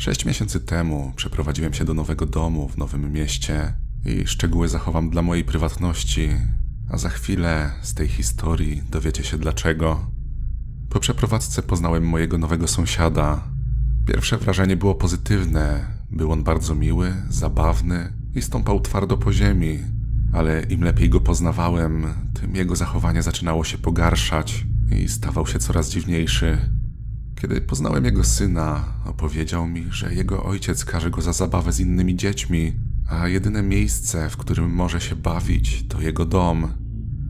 Sześć miesięcy temu przeprowadziłem się do nowego domu w nowym mieście i szczegóły zachowam dla mojej prywatności, a za chwilę z tej historii dowiecie się dlaczego. Po przeprowadzce poznałem mojego nowego sąsiada. Pierwsze wrażenie było pozytywne. Był on bardzo miły, zabawny i stąpał twardo po ziemi, ale im lepiej go poznawałem, tym jego zachowanie zaczynało się pogarszać i stawał się coraz dziwniejszy. Kiedy poznałem jego syna, opowiedział mi, że jego ojciec każe go za zabawę z innymi dziećmi, a jedyne miejsce, w którym może się bawić, to jego dom.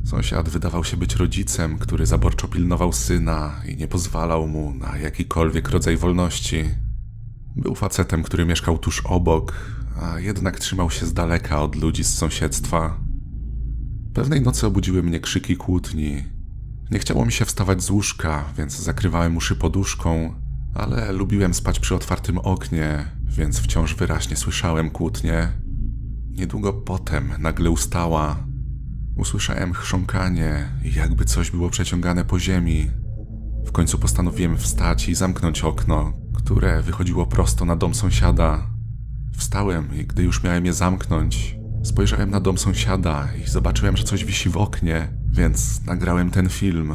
Sąsiad wydawał się być rodzicem, który zaborczo pilnował syna i nie pozwalał mu na jakikolwiek rodzaj wolności. Był facetem, który mieszkał tuż obok, a jednak trzymał się z daleka od ludzi z sąsiedztwa. Pewnej nocy obudziły mnie krzyki kłótni. Nie chciało mi się wstawać z łóżka, więc zakrywałem uszy poduszką, ale lubiłem spać przy otwartym oknie, więc wciąż wyraźnie słyszałem kłótnie. Niedługo potem nagle ustała. Usłyszałem chrząkanie jakby coś było przeciągane po ziemi. W końcu postanowiłem wstać i zamknąć okno, które wychodziło prosto na dom sąsiada. Wstałem i gdy już miałem je zamknąć, spojrzałem na dom sąsiada i zobaczyłem, że coś wisi w oknie, więc nagrałem ten film.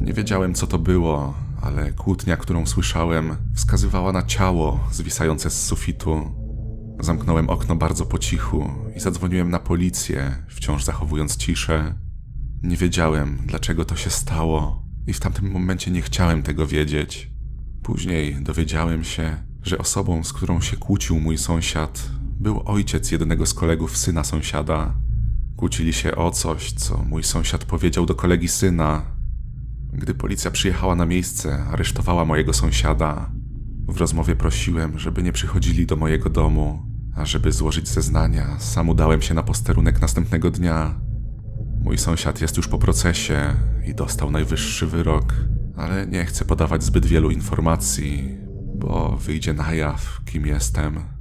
Nie wiedziałem, co to było, ale kłótnia, którą słyszałem, wskazywała na ciało zwisające z sufitu. Zamknąłem okno bardzo po cichu i zadzwoniłem na policję, wciąż zachowując ciszę. Nie wiedziałem, dlaczego to się stało, i w tamtym momencie nie chciałem tego wiedzieć. Później dowiedziałem się, że osobą, z którą się kłócił mój sąsiad, był ojciec jednego z kolegów syna sąsiada. Kłócili się o coś, co mój sąsiad powiedział do kolegi syna. Gdy policja przyjechała na miejsce, aresztowała mojego sąsiada. W rozmowie prosiłem, żeby nie przychodzili do mojego domu, a żeby złożyć zeznania, sam udałem się na posterunek następnego dnia. Mój sąsiad jest już po procesie i dostał najwyższy wyrok, ale nie chcę podawać zbyt wielu informacji, bo wyjdzie na jaw, kim jestem.